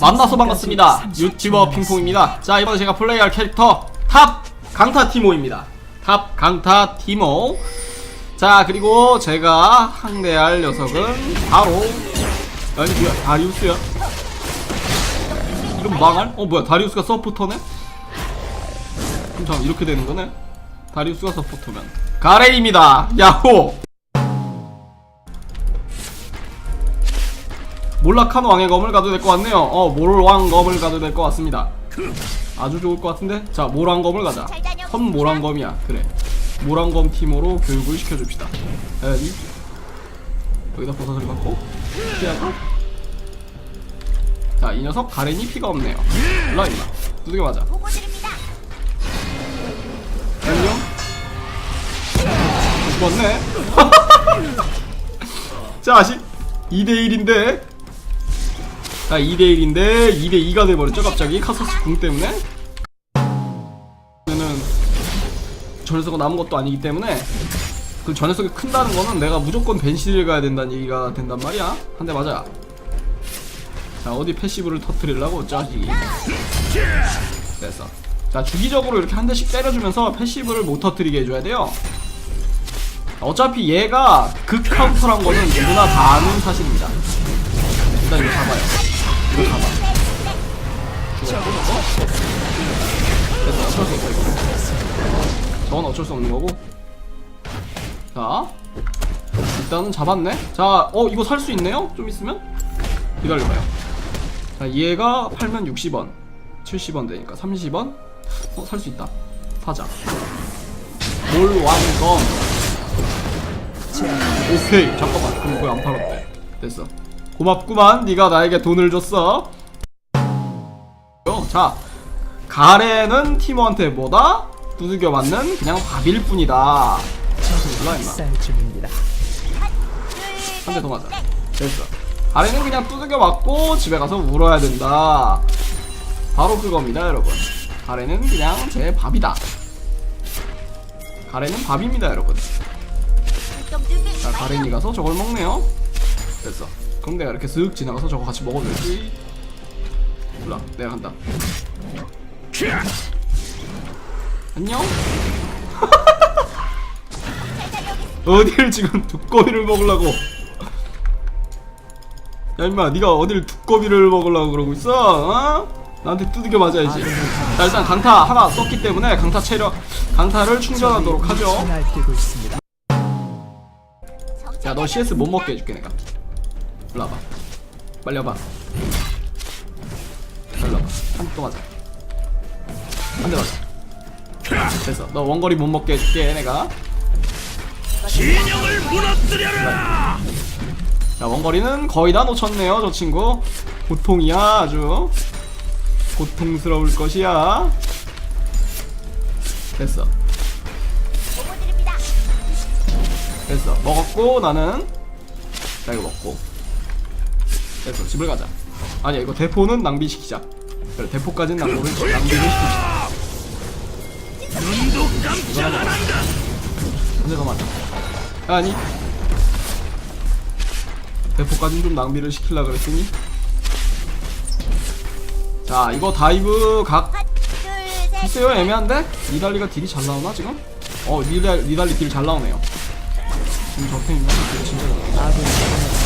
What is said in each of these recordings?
만나서 반갑습니다. 유튜버 핑퐁입니다. 자, 이번에 제가 플레이할 캐릭터 탑 강타 티모입니다. 탑 강타 티모. 자, 그리고 제가 항대할 녀석은 바로 아니, 뭐야, 다리우스야? 이름 망할? 어, 뭐야, 다리우스가 서포터네? 그럼 잠 이렇게 되는 거네? 다리우스가 서포터면 가레입니다. 야호! 몰락한 왕의 검을 가도 될 것 같네요. 어, 몰왕 검을 가도 될 것 같습니다. 아주 좋을 것 같은데? 자, 몰왕 검을 가자. 선 몰왕 검이야. 그래. 몰왕 검 팀으로 교육을 시켜줍시다. 에이. 여기다 버섯을 갖고 피하고. 자, 이 녀석 가렌이 피가 없네요. 와, 임마. 두들겨 맞아. 안녕. 죽었네. 자식 2대1인데 자 2대1인데 2대2가 돼버렸죠 갑자기? 카서스 궁 때문에? 그러면은 저 녀석은 남은 것도 아니기 때문에 그저 녀석이 큰다는 거는 내가 무조건 벤시를 가야 된다는 얘기가 된단 말이야. 한 대 맞아 자 어디 패시브를 터트리려고 짜식이 됐어. 자 주기적으로 이렇게 한 대씩 때려주면서 패시브를 못 터뜨리게 해줘야 돼요. 어차피 얘가 극 카운터란 거는 누구나 다 아는 사실입니다. 일단 이거 잡아요 이거 잡아 됐어 어쩔 수 없어 이거 저건 어쩔 수 없는 거고. 자. 일단은 잡았네. 자 어 이거 살 수 있네요? 좀 있으면? 기다려봐요. 자 얘가 팔면 60원. 70원 되니까 30원? 어 살 수 있다. 사자. 몰왕검? 오케이. 잠깐만. 그럼 그거 안 팔았대 됐어 고맙구만 네가 나에게 돈을 줬어 어, 자 가래는 팀원한테 뭐다? 두들겨 맞는 그냥 밥일 뿐이다 몰라 임마 쌀줍니다. 한대 더 맞아 됐어 가래는 그냥 두들겨 맞고 집에 가서 울어야 된다 바로 그겁니다 여러분 가래는 그냥 제 밥이다 가래는 밥입니다 여러분 자. 가렌이 가서 저걸 먹네요. 됐어. 그럼 내가 이렇게 슥 지나가서 저거 같이 먹어도 되지. 몰라, 내가 간다. 안녕? 어딜 지금 두꺼비를 먹으려고? 야 임마, 네가 어딜 두꺼비를 먹으려고 그러고 있어? 어? 나한테 두들겨 맞아야지. 자 일단 강타 하나 썼기 때문에 강타 체력, 강타를 충전하도록 하죠. 야 너 CS 못 먹게 해줄게 내가 일로 와봐. 빨리 와봐. 일로 와봐. 한대또 맞아 한 대 맞아. 됐어. 너 원거리 못 먹게 해줄게 내가. 진영을 무너뜨려라! 자 원거리는 거의 다 놓쳤네요 저 친구. 고통이야 아주 고통스러울 것이야. 됐어. 됐어. 먹었고 나는. 자 이거 먹고 됐어 집을 가자 아니야 이거 대포는 낭비시키자 그래 대포까지는 낭비를 낭비를 시킵시다 눈도 깜짝 안 한다! 맞아 아니 대포까지는 좀 낭비를 시키려 그랬더니 자 이거 다이브 각. 글쎄요 애매한데? 니달리가 딜이 잘 나오나 지금? 어 니달, 니달리 딜 잘 나오네요 지금 딜 진짜 잘 나오네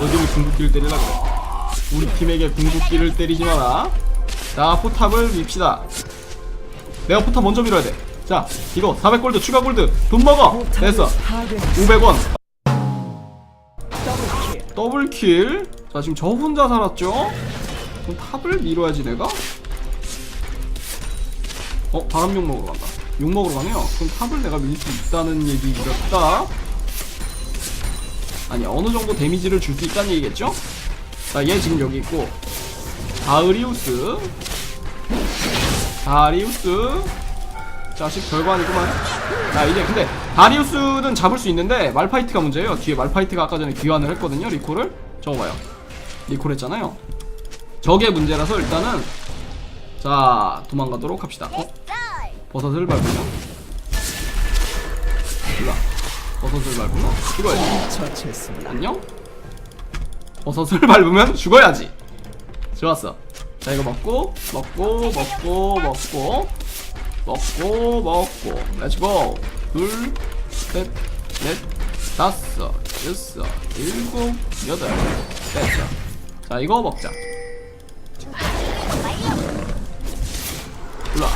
어디를 궁극기를 때리려 그래? 우리 팀에게 궁극기를 때리지 마라. 자 포탑을 밉시다. 내가 포탑 먼저 밀어야 돼자 이거 400골드 추가 골드. 돈 먹어. 됐어. 파괴 500원. 더블킬. 자 지금 저 혼자 살았죠? 그럼 탑을 밀어야지 내가? 어 바람 욕 먹으러 간다. 욕 먹으러 가네요. 그럼 탑을 내가 밀 수 있다는 얘기겠다 아니 어느 정도 데미지를 줄 수 있다는 얘기겠죠? 자얘 지금 여기 있고. 다으리우스. 다리우스. 자식 별거 아니구만. 자 이제 근데 다리우스는 잡을 수 있는데 말파이트가 문제예요. 뒤에 말파이트가 아까 전에 귀환을 했거든요 리콜을. 저거 봐요. 리콜 했잖아요. 저게 문제라서 일단은 자 도망가도록 합시다. 어? 쌀. 버섯을 밟으면. 일로와 버섯을 밟으면 이거야 처치했습니다. 안녕? 버섯을 밟으면 죽어야지. 좋았어. 자 이거 먹고 먹고 먹고 먹고 먹고 먹고. 렛츠고 둘 셋 넷 다섯 여섯 일곱 여덟. 됐어. 자 이거 먹자. 일로와.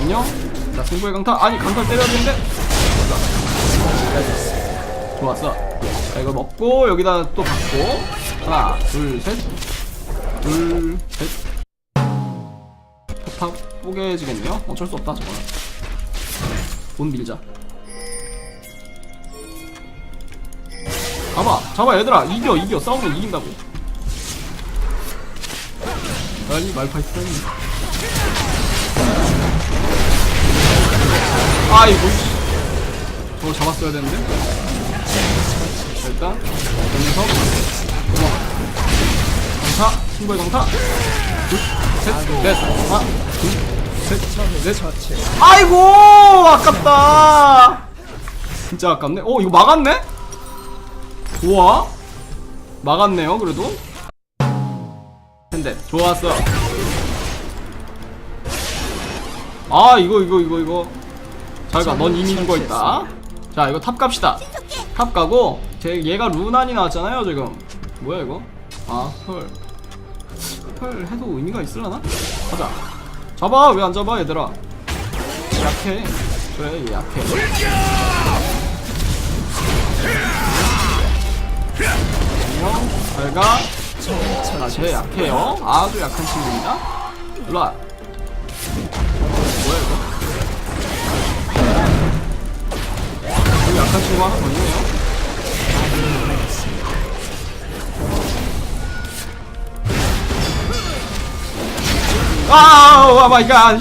안녕? 자 승부의 강타. 아니 강타 때려야 되는데 좋았어. 자 이거 먹고 여기다 또 받고. 하나 둘 셋 둘 셋. 포탑 뽀개지겠네요. 어쩔 수 없다 저거는 돈 밀자. 잡아 잡아 얘들아. 이겨 이겨. 싸우면 이긴다고. 아니 말파이트는 아이고 씨. 저걸 잡았어야 되는데? 자, 일단 여기서 강타 신고의 강타 둘셋넷 하나 둘셋넷 아이고 아깝다. 진짜 아깝네. 어 이거 막았네? 좋아. 막았네요 그래도. 근데 좋았어. 아 이거 이거 이거 이거. 자가. 넌 이미 죽어있다 자 이거 탑 갑시다. 탑 가고 제 얘가 루난이 나왔잖아요 지금. 뭐야 이거? 아펄펄 해도 의미가 있으려나? 가자. 잡아 왜 안 잡아 얘들아? 약해. 그래 얘 약해. 안녕. 잘가. 자쟤 약해요. 아주 약한 친구입니다. 일로와 여기 약한 친구 하나 더 있네요 아우 마이 갓.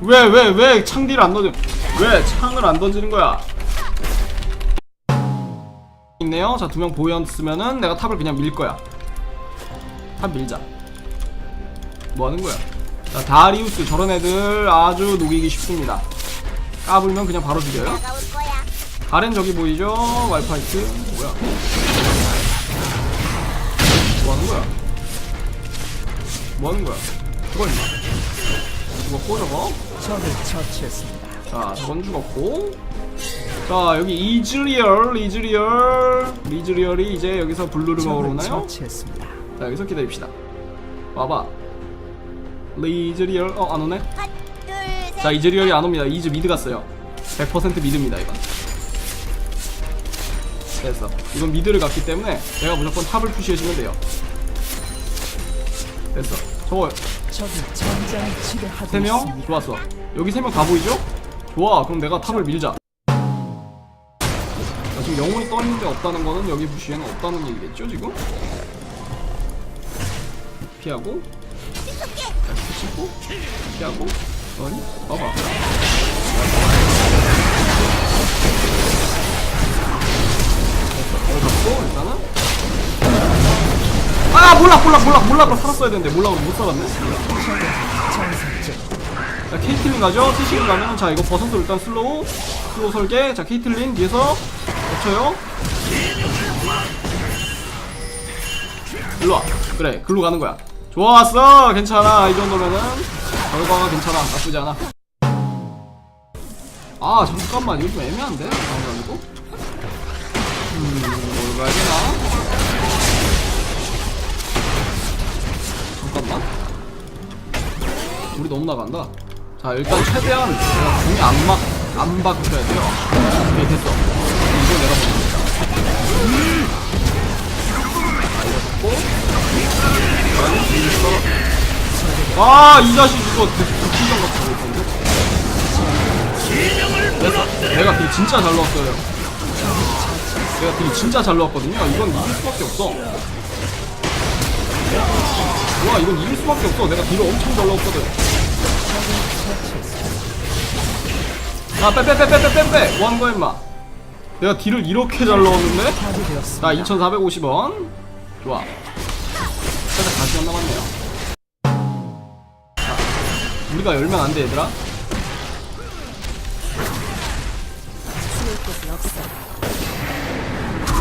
왜왜 왜 창디를 안 던져? 왜 창을 안 던지는 거야? 있네요. 자, 두 명 보였으면은 내가 탑을 그냥 밀 거야. 탑 밀자. 뭐 하는 거야? 자, 다리우스 저런 애들 아주 녹이기 쉽습니다. 까불면 그냥 바로 죽여요. 가렌 저기 보이죠? 말파이트. 뭐야? 뭐 하는 거야? 뭐 하는 거야? 죽어 임마. 죽었고 저거. 적을 처치했습니다. 자, 저건 죽었고. 자, 여기 이즈리얼, 이즈리얼, 이즈리얼이 이제 여기서 블루를 먹으러 오나요? 처치했습니다. 자, 여기서 기다립시다. 와봐. 리즈리얼, 어, 안 오네? 하나, 둘, 셋. 자, 이즈리얼이 안 옵니다. 이즈 미드 갔어요. 100% 미드입니다, 이건. 됐어. 이건 미드를 갔기 때문에 내가 무조건 탑을 푸시해주면 돼요. 됐어. 저거 적이 전장을 지배하고 세 명? 있습니다. 좋았어. 여기 세 명 다 보이죠? 좋아. 그럼 내가 탑을 밀자. 자, 지금 영혼이 떠있는데 없다는 거는 여기 부시에는 없다는 얘기겠죠, 지금? 피하고. 자, 치고. 피하고. 아니, 봐봐. 이거 일단은. 아, 몰라, 몰라, 몰라, 몰라, 살았어야 되는데, 몰라, 못 살았네. 자 케이틀린 가죠? 티시를 가면 자 이거 버섯을 일단 슬로우 슬로우 설계. 자 케이틀린 뒤에서 겹쳐요. 일로와. 그래 글로 가는 거야. 좋았어. 괜찮아. 이 정도면은 결과가 괜찮아. 나쁘지 않아. 아 잠깐만. 이거 좀 애매한데? 잠깐만이고? 음 뭘 가야 되나 잠깐만 우리 너무 나간다. 자 일단 최대한 공이 안 막, 안 박혀야 돼요. 오케이 됐어. 이거 내가 보니까. 자 이거 잡고. 아이 자식 이거 두피정 같은 거 있던데. 내가 딜 진짜 잘 넣었어요. 내가 딜 진짜 잘 넣었거든요. 이건 이길 수밖에 없어. 와 이건 이길 수밖에 없어. 내가 딜을 엄청 잘 넣었거든. 아, 빼빼빼빼빼빼빼! 뭐 하는 거야, 임마? 내가 딜을 이렇게 잘 넣었는데? 자, 2,450원. 좋아. 살짝 다시 한 남았네요. 자, 우리가 열면 안 돼, 얘들아.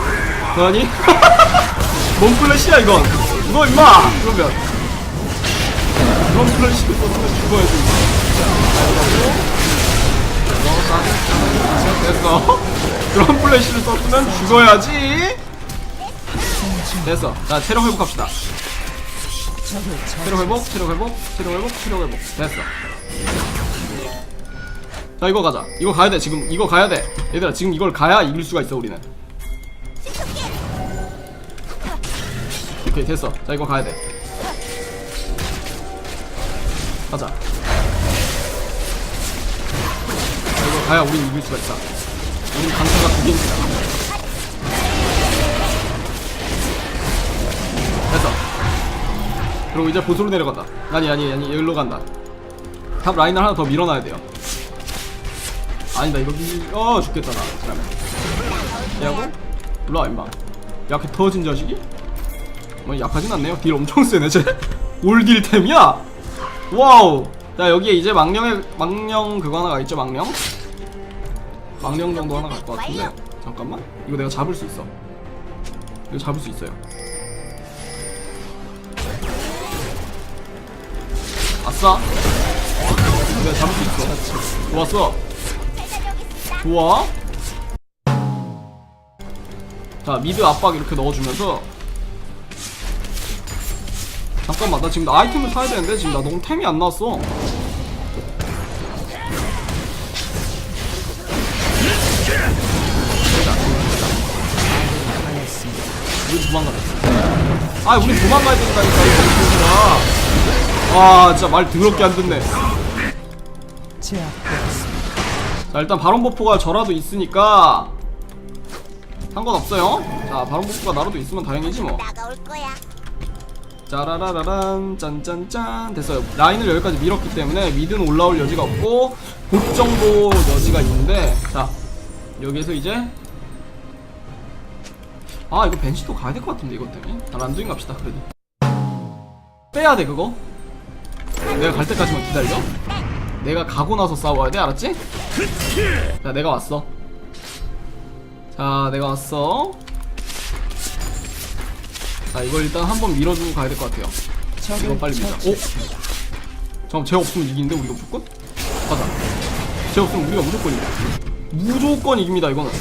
쓸 곳은 없어. 뭐하니? 뭔 플래시야 이건? 이거 임마! 그러면. 그런 플래시를 썼으면 죽어야지. 어, 됐어. 그런 플래시를 썼으면 죽어야지. 됐어. 자 체력 회복합시다. 체력 회복 체력 회복 체력 회복 체력 회복. 됐어. 자 이거 가자. 이거 가야돼 지금. 이거 가야돼. 얘들아 지금 이걸 가야 이길 수가 있어 우리는 오케이 됐어. 자 이거 가야돼. 가자. 자 이거 가야 우린 이길 수가 있어 우린 강타가 두 개입니다 됐어. 그리고 이제 보스로 내려간다. 아니 아니 아니 여기로 간다. 탑 라인을 하나 더 밀어놔야 돼요. 아니다 이거 미... 어 죽겠다 나. 그러면. 얘하고 일로와 임마. 약해 터진 자식이? 뭐 약하진 않네요. 딜 엄청 세네 쟤. 올 딜템이야? 와우. 자 여기에 이제 망령의 망령 그거 하나 가 있죠 망령? 망령 정도 하나 갈 것 같은데. 잠깐만. 이거 내가 잡을 수 있어. 이거 잡을 수 있어요. 아싸. 내가 잡을 수 있어. 좋았어. 좋아. 자 미드 압박 이렇게 넣어주면서 잠깐만 나 지금 나 아이템을 사야 되는데 지금 나 너무 템이 안 나왔어. 우리 도망가자. 아 우리 도망가야 된다니까 이거 아 진짜 말 더럽게 안 듣네. 자 일단 바론 버프가 저라도 있으니까 상관없어요. 자 바론 버프가 나라도 있으면 다행이지 뭐. 나가올 거야. 짜라라라란 짠짠짠 됐어요. 라인을 여기까지 밀었기 때문에 미드는 올라올 여지가 없고 복 정도 여지가 있는데 자 여기에서 이제 아 이거 벤시도 가야 될 것 같은데 이것 때문에. 아, 란두인 갑시다 그래도. 빼야 돼 그거. 내가 갈 때까지만 기다려. 내가 가고 나서 싸워야 돼 알았지? 자 내가 왔어. 자 내가 왔어 자 이걸 일단 한번 밀어주고 가야 될 것 같아요 이거 적을 빨리 밀자 오? 잠깐 쟤 없으면 이기는데 우리가 무조건? 가자 쟤 없으면 우리가 무조건 이겨 무조건 이깁니다 이거는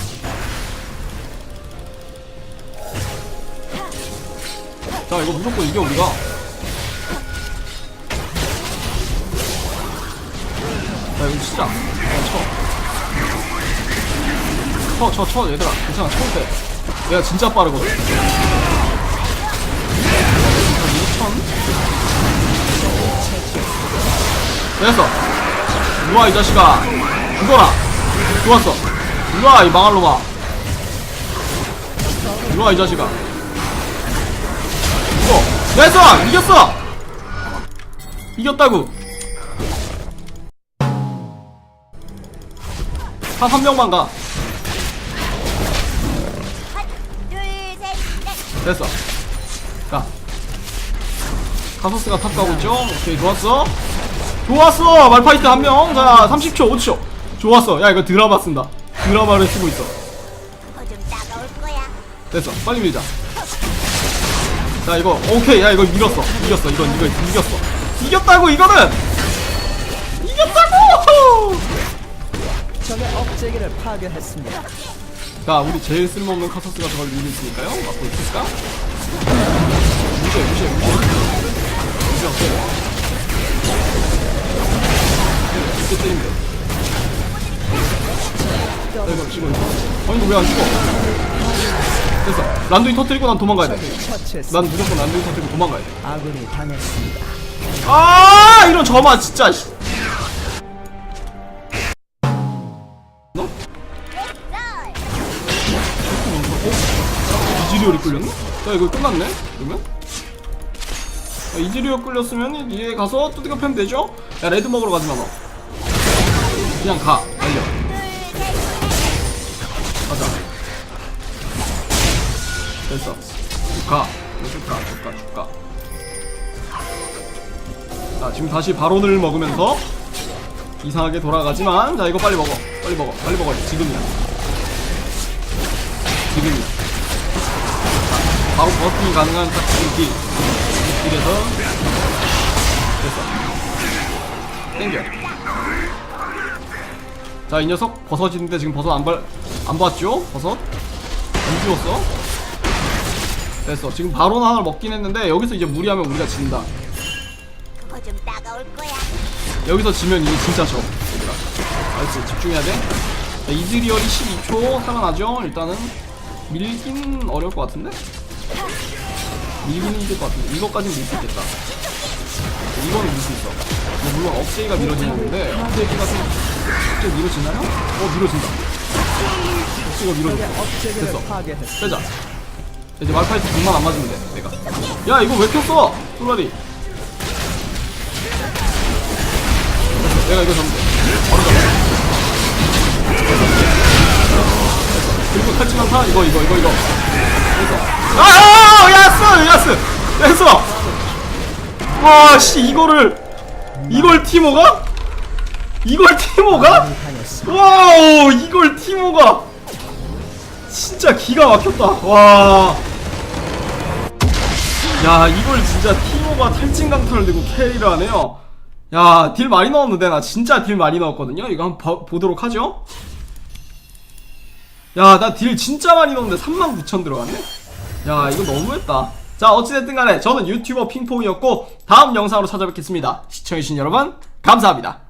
자 이거 무조건 이겨 우리가 자 이거 치자 쳐 쳐, 쳐, 쳐, 얘들아. 괜찮아, 쳐도 돼. 내가 진짜 빠르거든. 2천? 됐어. 일로와, 이 자식아. 죽어라. 좋았어. 일로와, 이 망할 놈아. 일로와, 이 자식아. 죽어. 됐어! 이겼어! 이겼다고. 한 한 명만 가. 됐어. 자. 카소스가 탑 가고 있죠? 오케이, 좋았어. 좋았어! 말파이트 한 명. 자, 30초, 5초. 좋았어. 야, 이거 드라마 쓴다. 드라마를 쓰고 있어. 거야. 됐어. 빨리 밀자. 자, 이거, 오케이. 야, 이거 밀었어. 이겼어. 이건, 이거 이겼어. 이겼다고, 이거는! 이겼다고! 적의 억제기를 파괴했습니다. 자, 우리 제일 쓸모없는 카소스가 저걸 밀고 있으니까요. 맞고 있을까? 무시해, 무시해, 아니, 이거 왜안 죽어? 됐어. 란두인 터뜨리고 난 도망가야 돼. 난 무조건 란두인 터뜨리고 도망가야 돼. 아군이 당했습니다. 아, 이런 저마, 진짜. 씨. 너? 썰. 이지리얼이 끌렸나? 자 이거 끝났네 그러면? 아, 이지리얼 끌렸으면 이제 가서 뚜디가 패면 되죠? 야 레드 먹으러 가지 마 너. 그냥 가. 달려. 가자. 됐어. 쭉가. 쭉가 쭉가 쭉가. 자 지금 다시 바론을 먹으면서 이상하게 돌아가지만 자 이거 빨리 먹어. 빨리 먹어. 빨리 먹어야 돼 지금이야. 지금이야. 바로 버스팅이 가능한 딱그 길. 이 길에서 됐어. 땡겨. 자, 이 녀석 버섯인데 지금 버섯 안, 발, 안 봤죠? 버섯? 안 죽었어? 됐어. 지금 바로 하나를 먹긴 했는데 여기서 이제 무리하면 우리가 진다. 여기서 지면 이게 진짜 져. 알았지? 집중해야 돼. 자, 이즈리얼이 12초 살아나죠? 일단은 밀긴 어려울 것 같은데? 밀기는 힘들 것 같은데 이거까지는 밀수 있겠다. 이거는 밀수 있어. 뭐 물론 업데이가 밀어지는 건데 업데이가 좀 갑자기 밀어지나요? 어 밀어진다. 적의 밀어졌어. 됐어. 빼자. 이제 말파이트 공만 안 맞으면 돼. 내가. 야 이거 왜 켰어? 솔라리. 내가 이거 잡으면 돼. 바로. 됐어. 그리고 탈취만타 이거 이거 이거 이거. 됐어. 아 야스 야스 됐어. 와씨 이거를 이걸 티모가? 이걸 티모가? 와우 이걸 티모가 진짜 기가 막혔다 와. 야 이걸 진짜 티모가 탈진 강타를 들고 캐리를 하네요 야 딜 많이 넣었는데 나 진짜 딜 많이 넣었거든요 이거 한번 봐- 보도록 하죠 야 나 딜 진짜 많이 넣었는데 39,000 들어갔네 야 이거 너무했다. 자 어찌됐든 간에 저는 유튜버 핑퐁이었고 다음 영상으로 찾아뵙겠습니다. 시청해주신 여러분 감사합니다